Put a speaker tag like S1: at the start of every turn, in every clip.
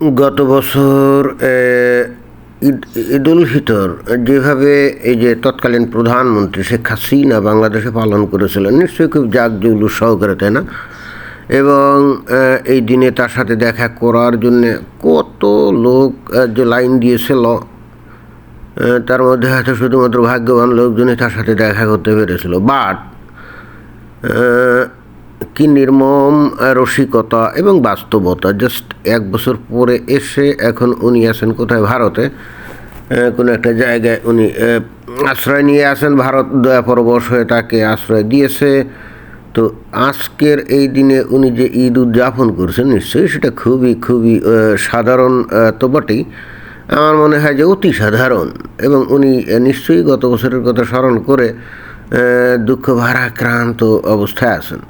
S1: গত বছর ঈদ, ঈদুল ফিতর, যেভাবে এই যে তৎকালীন প্রধানমন্ত্রী শেখ হাসিনা বাংলাদেশে পালন করেছিলেন, নিশ্চয়ই খুব জাকজৌলুস সহকারে, তাই না? এবং এই দিনে তার সাথে দেখা করার জন্যে কত লোক যে লাইন দিয়েছিল তার মধ্যে হয়তো শুধুমাত্র ভাগ্যবান লোকজনই তার সাথে দেখা করতে পেরেছিল। বাট কি নির্মম রসিকতা এবং বাস্তবতা? জাস্ট এক বছর পরে এসে এখন উনি আছেন কোথায়? ভারতে। কোনো একটা জায়গায় উনি আশ্রয় নিয়ে আসেন ভারত দয়া পরবশ হয়ে তাকে আশ্রয় দিয়েছে। তো আজকের এই দিনে উনি যে ঈদ উদযাপন করছেন, নিশ্চয়ই সেটা খুবই খুবই সাধারণ তো বটেই। আমার মনে হয় যে অতি সাধারণ। এবং উনি নিশ্চয়ই গত বছরের কথা স্মরণ করে দুঃখ ভারাক্রান্ত অবস্থায় আছেন।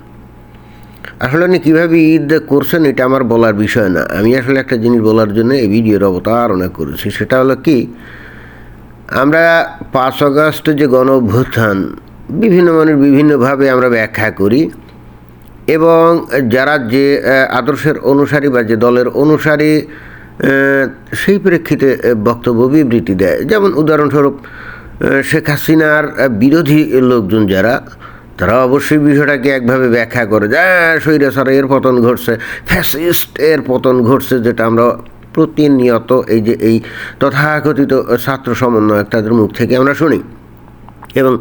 S1: আসলে উনি কীভাবে ঈদ করছেন, এটা আমার বলার বিষয় না। আমি আসলে একটা জিনিস বলার জন্য এই ভিডিওর অবতারণা করেছি। সেটা হলো কি, আমরা পাঁচ আগস্ট যে গণ অভ্যুত্থান বিভিন্ন মানুষ বিভিন্নভাবে আমরা ব্যাখ্যা করি এবং যারা যে আদর্শের অনুসারী বা যে দলের অনুসারী সেই প্রেক্ষিতে বক্তব্য বিবৃতি দেয়। যেমন উদাহরণস্বরূপ শেখ হাসিনার বিরোধী লোকজন যারা তারা অবশ্যই বিষয়টাকে একভাবে ব্যাখ্যা করে যে স্বৈরাচার এর পতন ঘটছে ফ্যাসিস্ট এর পতন ঘটছে, যেটা আমরা প্রতিনিয়ত এই যে, এই তথাকথিত ছাত্র সমন্বয়ক তাদের মুখ থেকে আমরা শুনি। এবং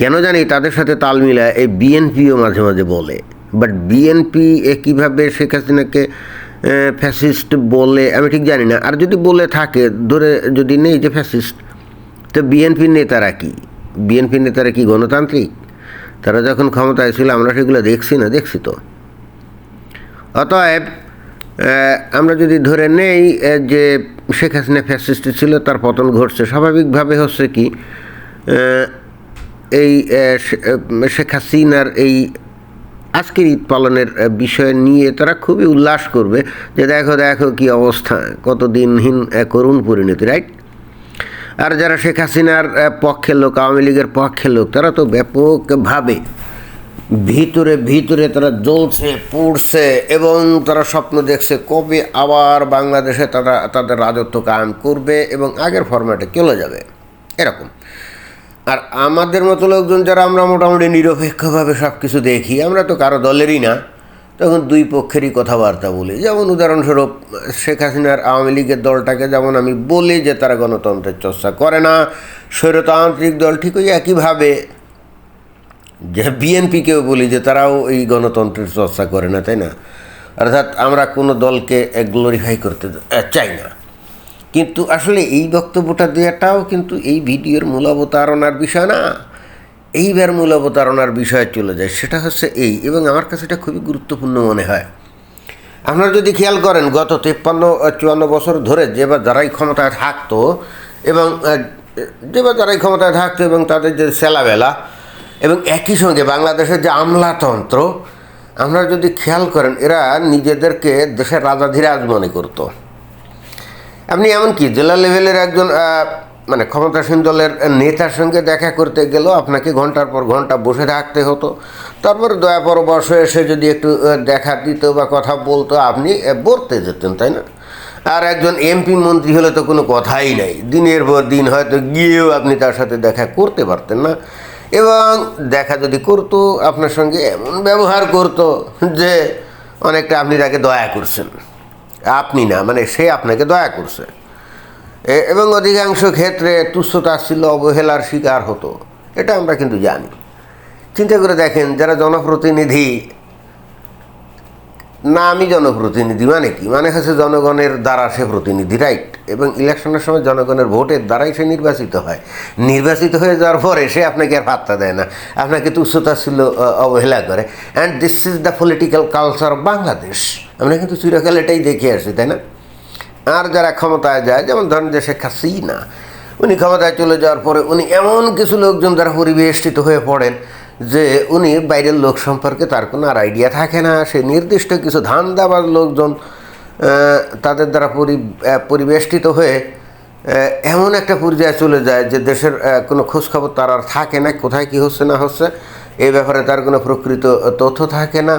S1: কেন জানি তাদের সাথে তাল মিলায় এই বিএনপিও মাঝে মাঝে বলে। বাট বিএনপি এ কীভাবে শেখ হাসিনাকে ফ্যাসিস্ট বলে, আমি ঠিক জানি না। আর যদি বলে থাকে, ধরে যদি নেই যে ফ্যাসিস্ট, তো বিএনপির নেতারা কি? বিএনপির নেতারা কি গণতান্ত্রিক? তারা যখন ক্ষমতায় ছিল, আমরা সেগুলো দেখছি না, দেখছি তো। অতএব আমরা যদি ধরে নেই যে শেখ হাসিনা ফ্যাসিস্ট ছিল, তার পতন ঘটছে। স্বাভাবিকভাবে হচ্ছে কি এই শেখ হাসিনার এই আজকের ঈদ পালনের বিষয় নিয়ে তারা খুবই উল্লাস করবে যে দেখো দেখো কি অবস্থা কত দিনহীন করুণ পরিণতি রাইট আর যারা শেখ হাসিনার পক্ষের লোক, আওয়ামী লীগের পক্ষের লোক, তারা তো ব্যাপকভাবে ভিতরে ভিতরে তারা জ্বলছে, পড়ছে এবং তারা স্বপ্ন দেখছে কবে আবার বাংলাদেশে তারা তাদের রাজত্ব কায়েম করবে এবং আগের ফরম্যাটে চলে যাবে। এরকম। আর আমাদের মতো লোকজন যারা আমরা মোটামুটি নিরপেক্ষভাবে সব কিছু দেখি, আমরা তো কারও দলেরই না। তখন দুই পক্ষেরই কথাবার্তা বলি। যেমন উদাহরণস্বরূপ, শেখ হাসিনার আওয়ামী লীগের দলটাকে যেমন আমি বলি যে তারা গণতন্ত্রের চর্চা করে না, স্বৈরতান্ত্রিক দল ঠিক ওই একইভাবে যে বিএনপিকেও বলি যে তারাও এই গণতন্ত্রের চর্চা করে না, তাই না? অর্থাৎ আমরা কোনো দলকে গ্লোরিফাই করতে চাই না। কিন্তু আসলে এই বক্তব্যটা দেওয়াটাও কিন্তু এই ভিডিওর মূল অবতারণার বিষয় না। এইবার মূল অবতারণার বিষয় চলে যায়, সেটা হচ্ছে এই, এবং আমার কাছে এটা খুবই গুরুত্বপূর্ণ মনে হয়। আপনারা যদি খেয়াল করেন, গত তেপ্পান্ন চুয়ান্ন বছর ধরে যে বা যারাই ক্ষমতায় থাকতো এবং যে বা যারাই ক্ষমতায় থাকতো এবং তাদের যে সেলাবেলা এবং একই সঙ্গে বাংলাদেশের যে আমলাতন্ত্র আপনারা যদি খেয়াল করেন, এরা নিজেদেরকে দেশের রাজাধিরাজ মনে করতো। আপনি এমনকি জেলা লেভেলের একজন মানে ক্ষমতাসীন দলের নেতার সঙ্গে দেখা করতে গেলেও আপনাকে ঘণ্টার পর ঘণ্টা বসে থাকতে হতো। তারপর দয়া পরবর্ষ এসে যদি একটু দেখা দিত বা কথা বলতো, আপনি বলতে যেতেন, তাই না? আর একজন এমপি মন্ত্রী হলে তো কোনো কথাই নাই। দিনের পর দিন হয়তো গিয়েও আপনি তার সাথে দেখা করতে পারতেন না। এবং দেখা যদি করতো, আপনার সঙ্গে এমন ব্যবহার করতো যে অনেকটা আপনি তাকে দয়া করছেন। আপনি না মানে সে আপনাকে দয়া করছে। এবং অধিকাংশ ক্ষেত্রে তুচ্ছতাচ্ছিল্য অবহেলার শিকার হতো। এটা আমরা কিন্তু জানি। চিন্তা করে দেখেন, যারা জনপ্রতিনিধি, না আমি জনপ্রতিনিধি মানে কি? মানে হচ্ছে জনগণের দ্বারা সে প্রতিনিধি রাইট এবং ইলেকশনের সময় জনগণের ভোটের দ্বারাই সে নির্বাচিত হয়। নির্বাচিত হয়ে যাওয়ার পরে সে আপনাকে আর পাত্তা দেয় না। আপনাকে তুচ্ছতা ছিল অবহেলা করে। And this is the political culture of Bangladesh আমরা কিন্তু চিরকাল এটাই দেখে আসছি তাই না? আর যারা ক্ষমতায় যায়, যেমন ধরেন যে শেখ হাসিনা, উনি ক্ষমতায় চলে যাওয়ার পরে উনি এমন কিছু লোকজন যারা পরিবেষ্টিত হয়ে পড়েন যে উনি বাইরের লোক সম্পর্কে তার কোনো আর আইডিয়া থাকে না। সে নির্দিষ্ট কিছু ধান্দাবাজ লোকজন তাদের দ্বারা পরি পরিবেষ্টিত হয়ে এমন একটা পর্যায়ে চলে যায় যে দেশের কোনো খোঁজখবর তার আর থাকে না, কোথায় কী হচ্ছে না হচ্ছে এই ব্যাপারে তার কোনো প্রকৃত তথ্য থাকে না।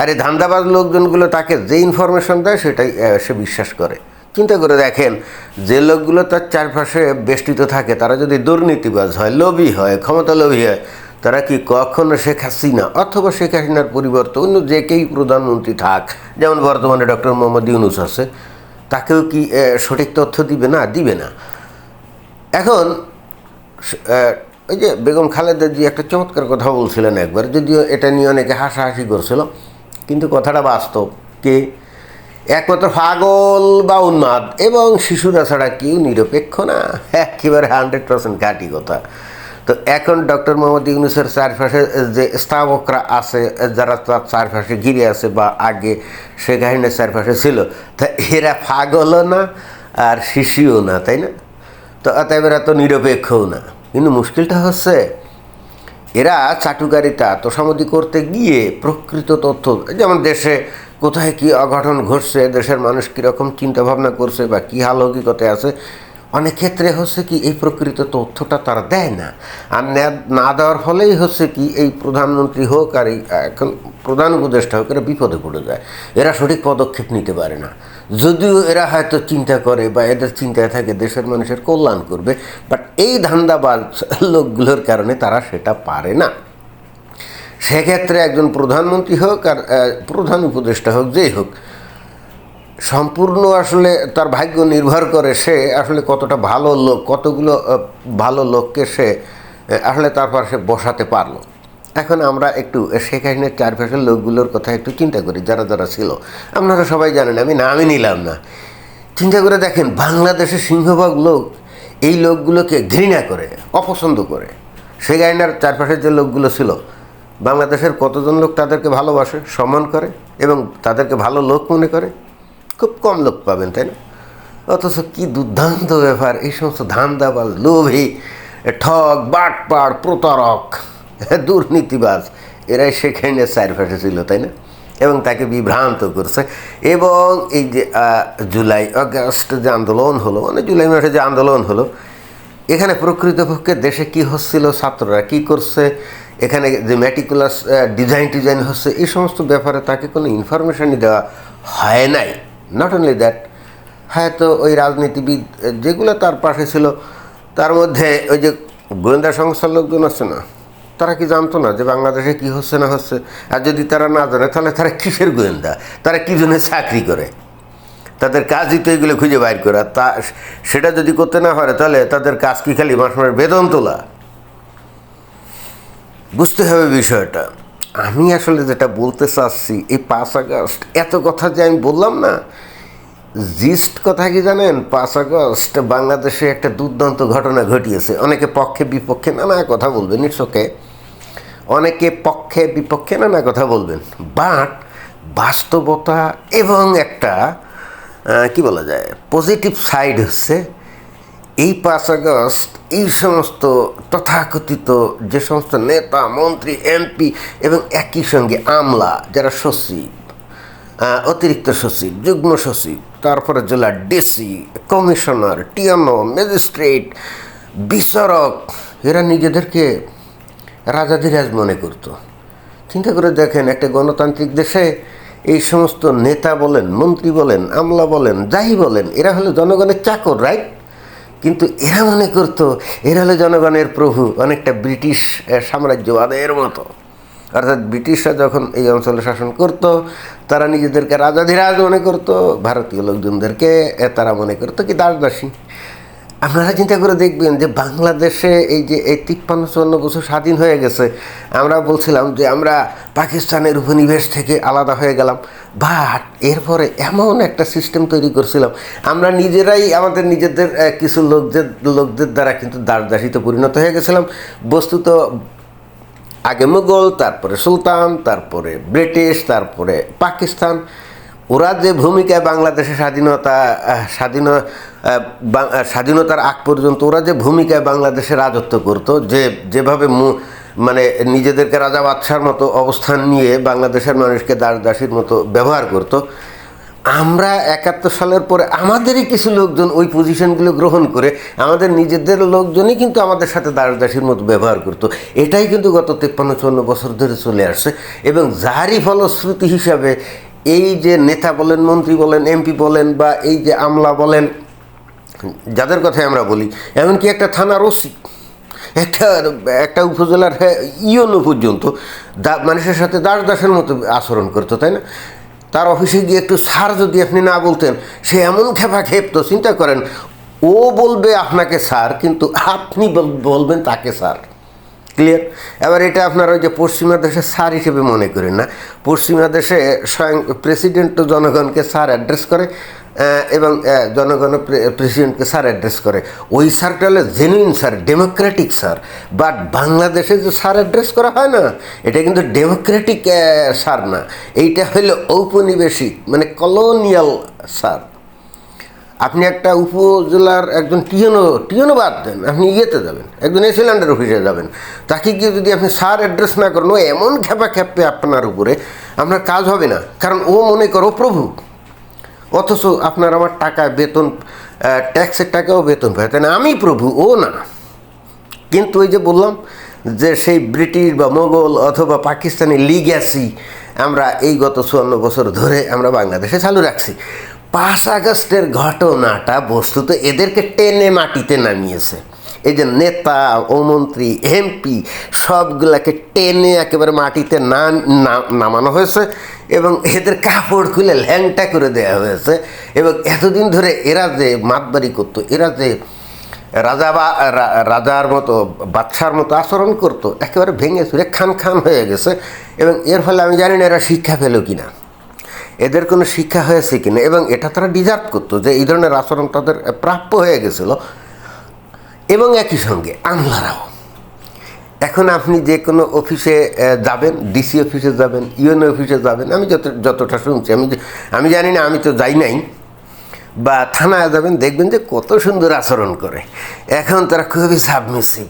S1: আর এই ধান্দাবাজ লোকজনগুলো তাকে যে ইনফরমেশন দেয়, সেটাই সে বিশ্বাস করে। চিন্তা করে দেখেন, যে লোকগুলো তার চারপাশে বেষ্টিত থাকে, তারা যদি দুর্নীতিবাজ হয়, লোভী হয় ক্ষমতা লোভী হয়, তারা কি কখনো শেখ হাসিনা অথবা শেখ হাসিনার পরিবর্তে অন্য যে কেই প্রধানমন্ত্রী থাক, যেমন বর্তমানে ডক্টর মোহাম্মদ ইউনুস আছে, তাকেও কি সঠিক তথ্য দিবে না? দিবে না। এখন ওই যে বেগম খালেদা জি একটা চমৎকার কথা বলছিলেন একবার, যদিও এটা নিয়ে অনেকে হাসাহাসি করছিল, কিন্তু কথাটা বাস্তব। কে? একমাত্র পাগল বা উন্মাদ, এবং শিশুরা ছাড়া কেউ নিরপেক্ষ না। একেবারে হান্ড্রেড পার্সেন্ট ঘাটি কথা। তো এখন ডক্টর মোহাম্মদ ইউনুসের চারপাশে যে স্থাবকরা আছে, যারা তার চারপাশে ঘিরে আছে বা আগে সে কাহিনীর চারপাশে ছিল, তা এরা পাগলও না আর শিশুও না, তাই না? তো অতএব এরা তো নিরপেক্ষও না। কিন্তু মুশকিলটা হচ্ছে, এরা চাটুকারিতা, তোষামদি করতে গিয়ে প্রকৃত তথ্য, যেমন দেশে কোথায় কি অঘটন ঘটছে, দেশের মানুষ কীরকম চিন্তাভাবনা করছে বা কী হালহকিকতে আছে, অনেক ক্ষেত্রে হচ্ছে কি এই প্রকৃত তথ্যটা তারা দেয় না। আর না দেওয়ার ফলেই হচ্ছে কি এই প্রধানমন্ত্রী হোক আর এই এখন প্রধান উপদেষ্টা হোক, এরা বিপদে পড়ে যায়। এরা সঠিক পদক্ষেপ নিতে পারে না। যদিও এরা হয়তো চিন্তা করে বা এদের চিন্তায় থাকে, দেশের মানুষের কল্যাণ করবে বাট এই ধান্দাবাজ লোকগুলোর কারণে তারা সেটা পারে না। সেক্ষেত্রে একজন প্রধানমন্ত্রী হোক আর প্রধান উপদেষ্টা হোক, যেই হোক, সম্পূর্ণ আসলে তার ভাগ্য নির্ভর করে সে আসলে কতটা ভালো লোক, কতগুলো ভালো লোককে সে আসলে তার পাশে বসাতে পারল। এখন আমরা একটু শেখ হাসিনার চারপাশের লোকগুলোর কথা একটু চিন্তা করি, যারা যারা ছিল। আপনারা সবাই জানেন, আমি নামই নিলাম না। চিন্তা করে দেখেন, বাংলাদেশের সিংহভাগ লোক এই লোকগুলোকে ঘৃণা করে, অপছন্দ করে। শেখ হাসিনার চারপাশের যে লোকগুলো ছিল বাংলাদেশের কতজন লোক তাদেরকে ভালোবাসে, সম্মান করে এবং তাদেরকে ভালো লোক মনে করে? খুব কম লোক পাবেন, তাই না? অথচ কী দুর্দান্ত ব্যাপার, এই সমস্ত ধান্দাবাজ, লোভী ঠক বাটপাড়, প্রতারক, দুর্নীতিবাজ, এরাই সেখানে চারপাশে ছিল, তাই না? এবং তাকে বিভ্রান্ত করছে। এবং এই যে জুলাই, আগস্ট যে আন্দোলন হলো মানে জুলাই মাসে যে আন্দোলন হলো, এখানে প্রকৃতপক্ষে দেশে কি হচ্ছিল ছাত্ররা, কি করছে? এখানে যে ম্যাটিকুলাস ডিজাইন টিজাইন হচ্ছে, এই সমস্ত ব্যাপারে তাকে কোনো ইনফরমেশনই দেওয়া হয় নাই। নট অনলি দ্যাট হয়তো ওই রাজনীতিবিদ যেগুলো তার পাশে ছিল, তার মধ্যে ওই যে গোয়েন্দা সংস্থার লোকজন আছে না, তারা কি জানতো না যে বাংলাদেশে কি হচ্ছে না হচ্ছে? আর যদি তারা না জানে, তাহলে তারা কিসের গোয়েন্দা? তারা কী জন্য চাকরি করে? তাদের কাজই তো এগুলো খুঁজে বাইর করা। তা, সেটা যদি করতে না পারে, তাহলে তাদের কাজ কি খালি মাস মাস বেতন তোলা? বুঝতে হবে বিষয়টা। আমি আসলে যেটা বলতে চাচ্ছি, এই পাঁচ আগস্ট, এত কথা যে আমি বললাম না, জিস্ট কথা কি জানেন? পাঁচ আগস্ট বাংলাদেশে একটা দুর্দান্ত ঘটনা ঘটিয়েছে। অনেকে পক্ষে বিপক্ষে নানা কথা বলবেন ইটস অনেকে পক্ষে বিপক্ষে নানা কথা বলবেন। বাট বাস্তবতা এবং একটা কি বলা যায় পজিটিভ সাইড হচ্ছে এই পাঁচ আগস্ট এই সমস্ত তথাকথিত যে সমস্ত নেতা, মন্ত্রী, এমপি এবং একই সঙ্গে আমলা যারা সচিব অতিরিক্ত সচিব, যুগ্ম সচিব, তারপরে জেলা ডিসি, কমিশনার টিএনও ম্যাজিস্ট্রেট, বিচারক, এরা নিজেদেরকে রাজাধিরাজ মনে করতো। চিন্তা করে দেখেন, একটা গণতান্ত্রিক দেশে এই সমস্ত নেতা বলেন, মন্ত্রী বলেন, আমলা বলেন, যাই বলেন, এরা হলো জনগণের চাকর রাইট কিন্তু এরা মনে করতো, এরা হলো জনগণের প্রভু, অনেকটা ব্রিটিশ সাম্রাজ্য সাম্রাজ্যবাদের মতো। অর্থাৎ ব্রিটিশরা যখন এই অঞ্চলে শাসন করত, তারা নিজেদেরকে রাজাধিরাজ মনে করত, ভারতীয় লোকজনদেরকে তারা মনে করতো কি দাসদাসী। আপনারা চিন্তা করে দেখবেন যে বাংলাদেশে এই যে এই তিপ্পান্ন, চুয়ান্ন বছর স্বাধীন হয়ে গেছে, আমরা বলছিলাম যে আমরা পাকিস্তানের উপনিবেশ থেকে আলাদা হয়ে গেলাম। বাট এরপরে এমন একটা সিস্টেম তৈরি করছিলাম। আমরা নিজেরাই আমাদের নিজেদের কিছু লোকদের লোকদের দ্বারা কিন্তু দাসদাসীতে পরিণত হয়ে গেছিলাম। বস্তুত আগে মুঘল, তারপরে সুলতান, তারপরে ব্রিটিশ, তারপরে পাকিস্তান। ওরা যে ভূমিকায় বাংলাদেশের স্বাধীনতা স্বাধীন স্বাধীনতার আগ পর্যন্ত ওরা যে ভূমিকায় বাংলাদেশে রাজত্ব করতো, যে, যেভাবে মানে নিজেদেরকে রাজা বাদশার মতো অবস্থান নিয়ে বাংলাদেশের মানুষকে দাস দাসীর মতো ব্যবহার করতো, আমরা একাত্তর সালের পরে আমাদেরই কিছু লোকজন ওই পজিশনগুলো গ্রহণ করে আমাদের নিজেদের লোকজনই কিন্তু আমাদের সাথে দাসদাসীর মতো ব্যবহার করতো। এটাই কিন্তু গত তেপ্পান্ন, চুয়ান্ন বছর ধরে চলে আসছে এবং যারই ফলশ্রুতি হিসাবে এই যে নেতা বলেন, মন্ত্রী বলেন এমপি বলেন বা এই যে আমলা বলেন, যাদের কথাই আমরা বলি, এমনকি একটা থানার ওসি, একটা একটা উপজেলার ইয়নো পর্যন্ত দা, মানুষের সাথে দাস দাসের মতো আচরণ করতো, তাই না? তার অফিসে গিয়ে একটু স্যার যদি আপনি না বলতেন, সে এমন খেপা খেপতো চিন্তা করেন, ও বলবে আপনাকে স্যার কিন্তু আপনি বলবেন তাকে স্যার ক্লিয়ার এবার এটা আপনারা ওই যে পশ্চিমা দেশে স্যার হিসেবে মনে করেন না। পশ্চিমা দেশে স্বয়ং প্রেসিডেন্ট তো জনগণকে স্যার অ্যাড্রেস করে এবং জনগণ প্রেসিডেন্টকে স্যার অ্যাড্রেস করে। ওই স্যারটা হলো genuine sir democratic sir. But বাংলাদেশে যে স্যার অ্যাড্রেস করা হয় না, এটা কিন্তু ডেমোক্রেটিক স্যার না। এইটা হলো ঔপনিবেশিক মানে কলোনিয়াল স্যার। আপনি একটা উপজেলার একজন টিএনও টিএনও বাদ দেন, আপনি ইয়েতে যাবেন, একজন এসিল্যান্ডের অফিসে যাবেন। তাকে গিয়ে যদি আপনি সার অ্যাড্রেস না করেন, ও এমন খেপা খেপে আপনার উপরে, আপনার কাজ হবে না। কারণ ও মনে করো প্রভু। অথচ আপনার আমার টাকা বেতন ট্যাক্সের টাকাও বেতন পায়। তাই না আমি প্রভু, ও না। কিন্তু ওই যে বললাম যে সেই ব্রিটিশ বা মোগল অথবা পাকিস্তানি লিগ্যাসি আমরা এই গত চুয়ান্ন বছর ধরে আমরা বাংলাদেশে চালু রাখছি। পাঁচ আগস্টের ঘটনাটা বস্তুত এদেরকে টেনে মাটিতে নামিয়েছে। এই যে নেতা ও মন্ত্রী এমপি, সবগুলাকে টেনে একেবারে মাটিতে না নামানো হয়েছে এবং এদের কাপড় খুলে ল্যাংটা করে দেওয়া হয়েছে এবং এতদিন ধরে এরা যে মাতবাড়ি করতো, এরা যে রাজা বা রাজার মতো বাচ্চার মতো আচরণ করতো, একেবারে ভেঙে চুরে খান খান হয়ে গেছে এবং এর ফলে আমি জানি না এরা শিক্ষা পেল কিনা। এদের কোনো শিক্ষা হয়েছে কিনা? এবং এটা তারা ডিজার্ভ করতো যে এই ধরনের আচরণ তাদের প্রাপ্য হয়ে গেছিল। এবং একই সঙ্গে আমলারাও এখন আপনি যে কোনো অফিসে যাবেন ডিসি অফিসে যাবেন ইউএনও অফিসে যাবেন, আমি যত, যতটা শুনছি, আমি আমি জানি না, আমি তো যাই নাই। বা থানায় যাবেন, দেখবেন যে কত সুন্দর আচরণ করে। এখন তারা খুবই সাবমিসিভ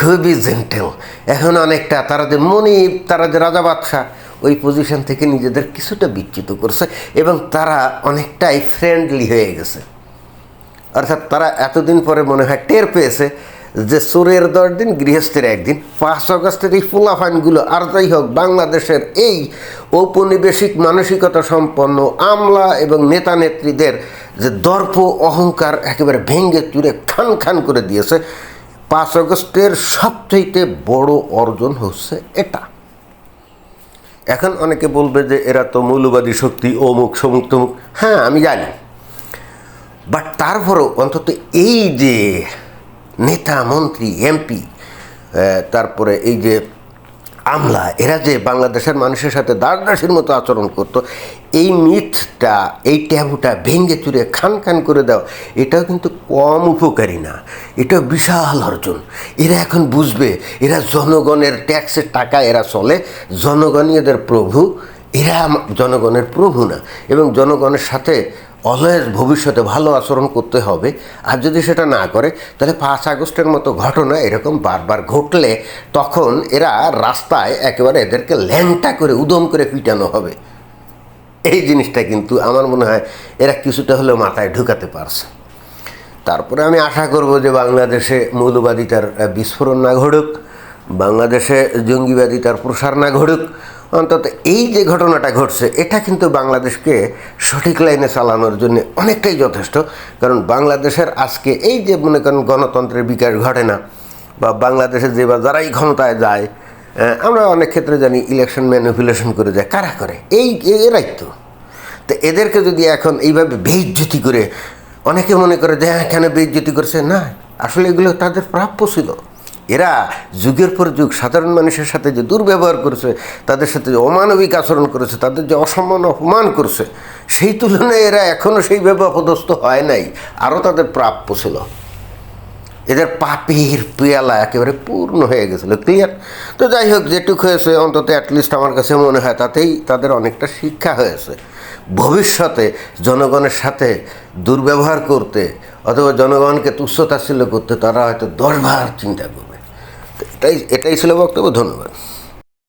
S1: খুবই জেন্টেল এখন অনেকটা তারা যে মনিব, তারা যে রাজা বাদশাহ ওই পজিশন থেকে নিজেদের কিছুটা বিচ্যুত করছে এবং তারা অনেকটাই ফ্রেন্ডলি হয়ে গেছে। অর্থাৎ তারা এতদিন পরে মনে হয় টের পেয়েছে যে চোরের দশ দিন, গৃহস্থের একদিন। পাঁচ অগস্টের এই ফুলাফাইনগুলো আর যাই হোক, বাংলাদেশের এই ঔপনিবেশিক মানসিকতা সম্পন্ন আমলা এবং নেতা নেত্রীদের যে দর্প অহংকার একেবারে ভেঙ্গে চুরে খান খান করে দিয়েছে, পাঁচ অগস্টের সবচাইতে বড় অর্জন হচ্ছে এটা। এখন অনেকে বলবে যে এরা তো মৌলবাদী শক্তি, অমুক, সমুক, তমুক। হ্যাঁ আমি জানি। বাট তারপরও অন্তত এই যে নেতা, মন্ত্রী এমপি তারপরে এই যে আমলা, এরা যে বাংলাদেশের মানুষের সাথে দাসদাসীর মতো আচরণ করতো, এই মিথটা, এই ট্যাবুটা ভেঙে চুরে খান খান করে দেওয়া এটাও কিন্তু কম উপকারী না। এটা বিশাল অর্জন। এরা এখন বুঝবে, এরা জনগণের ট্যাক্সের টাকা এরা চলে, জনগণই এদের প্রভু। এরা জনগণের প্রভু না। এবং জনগণের সাথে অলওয়েজ ভবিষ্যতে ভালো আচরণ করতে হবে। আর যদি সেটা না করে, তাহলে পাঁচ আগস্টের মতো ঘটনা এরকম বারবার ঘটলে তখন এরা রাস্তায় একেবারে এদেরকে ল্যাংটা করে, উদম করে পিটানো হবে। এই জিনিসটা কিন্তু আমার মনে হয় এরা কিছুটা হলেও মাথায় ঢুকাতে পারছে। তারপরে আমি আশা করব যে বাংলাদেশে মৌলবাদিতার বিস্ফোরণ না ঘটুক, বাংলাদেশে জঙ্গিবাদিতার প্রসার না ঘটুক অন্তত এই যে ঘটনাটা ঘটছে, এটা কিন্তু বাংলাদেশকে সঠিক লাইনে চালানোর জন্য অনেকটাই যথেষ্ট। কারণ বাংলাদেশের আজকে এই যে মনে করেন গণতন্ত্রের বিকাশ ঘটে না, বা বাংলাদেশে যে বা যারাই ক্ষমতায় যায় আমরা অনেক ক্ষেত্রে জানি ইলেকশন ম্যানিপুলেশন করে যায়। কারা করে? এই এরাই তো। তো এদেরকে যদি এখন এইভাবে বেইজ্জতি করে, অনেকে মনে করে যে হ্যাঁ কেন বেইজ্জতি করছে। না, আসলে এগুলো তাদের প্রাপ্য ছিল। এরা যুগের পর যুগ সাধারণ মানুষের সাথে যে দুর্ব্যবহার করেছে, তাদের সাথে যে অমানবিক আচরণ করেছে, তাদের যে অসম্মান অপমান করছে, সেই তুলনায় এরা এখনও সেইভাবে অপদস্থ হয় নাই। আরও তাদের প্রাপ্য ছিল। এদের পাপের পেয়ালা একেবারে পূর্ণ হয়ে গেছিল ক্লিয়ার তো যাই হোক, যেটুক হয়েছে, অন্তত অ্যাটলিস্ট আমার কাছে মনে হয় তাতেই তাদের অনেকটা শিক্ষা হয়েছে। ভবিষ্যতে জনগণের সাথে দুর্ব্যবহার করতে অথবা জনগণকে তুচ্ছতাচ্ছিল্য করতে তারা হয়তো দশবার চিন্তা করবে। এটাই এটাই ছিল বক্তব্য ধন্যবাদ।